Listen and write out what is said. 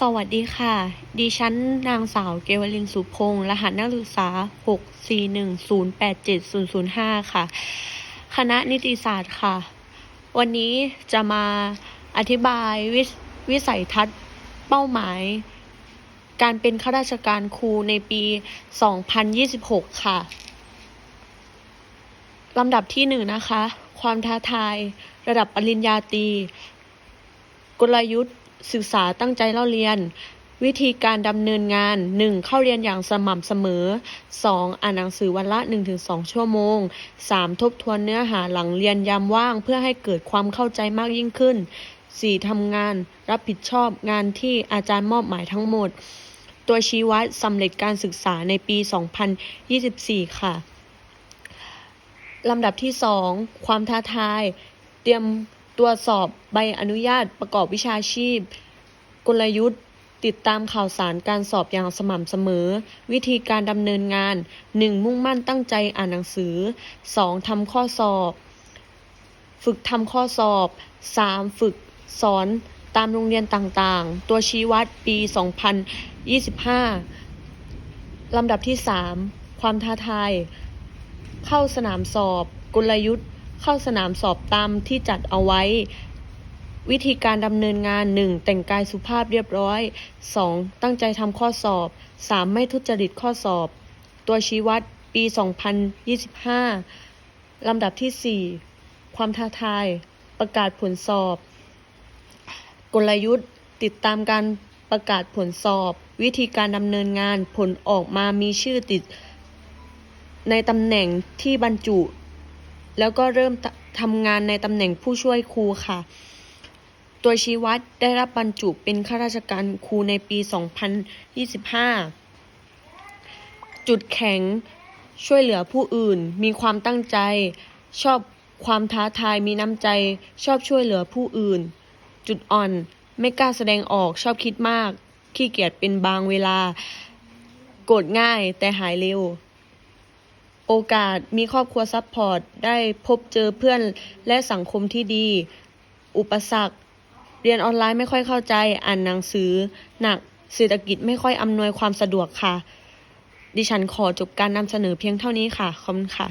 สวัสดีค่ะ ดิฉันนางสาวเกวลินสุพงศ์รหัสนักศึกษา 641087005 ค่ะ คณะนิติศาสตร์ค่ะ วันนี้จะมาอธิบายวิสวิสัยทัศน์เป้าหมาย การเป็นข้าราชการครูในปี 2026 ค่ะ ลำดับที่หนึ่งนะคะ ความท้าทาย ระดับปริญญาตรี กลยุทธ์ ศึกษาตั้งใจเล่าเรียน วิธีการดำเนินงาน 1. เข้าเรียนอย่างสม่ำเสมอ 2. อ่านหนังสือวันละ 1-2 ชั่วโมง 3. ทบทวนเนื้อหาหลังเรียนยามว่าง เพื่อให้เกิดความเข้าใจมากยิ่งขึ้น 4. ทำงานรับผิดชอบงานที่อาจารย์มอบหมายทั้งหมด ตัวชี้วัดสำเร็จการศึกษาในปี 2024 ค่ะลำดับที่ 2 ความท้าทาย เตรียม ตรวจสอบใบอนุญาตประกอบวิชาชีพ กลยุทธ์ ติดตามข่าวสารการสอบอย่างสม่ำเสมอ วิธีการดำเนินงาน 1. มุ่งมั่นตั้งใจอ่านหนังสือ 2. ทำข้อสอบ ฝึกทำข้อสอบ 3. ฝึกสอนตามโรงเรียนต่างๆ ตัวชี้วัดปี 2025 ลำดับที่ 3 ความท้าทาย เข้าสนามสอบ กลยุทธ์ เข้าสนามสอบตามที่จัดเอาไว้ วิธีการดำเนินงาน 1. แต่งกายสุภาพเรียบร้อย 2. ตั้งใจทำข้อสอบ 3. ไม่ทุจริตข้อสอบ ตัวชี้วัดปี 2025 ลำดับที่ 4 ความท้าทาย ประกาศผลสอบ กลยุทธ์ ติดตามการประกาศผลสอบ วิธีการดำเนินงานผลออกมามีชื่อติด ในตำแหน่งที่บรรจุ แล้วก็เริ่มทำงานในตำแหน่งผู้ช่วยครูค่ะ ตัวชี้วัดได้รับบรรจุเป็นข้าราชการครูในปี 2025 จุดแข็งช่วยเหลือผู้อื่น มีความตั้งใจ ชอบความท้าทายมีน้ำใจ ชอบช่วยเหลือผู้อื่น จุดอ่อนไม่กล้าแสดงออกชอบคิดมาก ขี้เกียจเป็นบางเวลา โกรธง่ายแต่หายเร็ว โอกาสมีครอบครัวซัพพอร์ต ได้พบเจอเพื่อนและสังคมที่ดี อุปสรรค เรียนออนไลน์ไม่ค่อยเข้าใจ อ่านหนังสือ หนัก เศรษฐกิจไม่ค่อยอำนวยความสะดวกค่ะ ดิฉันขอจบการนำเสนอเพียงเท่านี้ค่ะ ขอบคุณค่ะ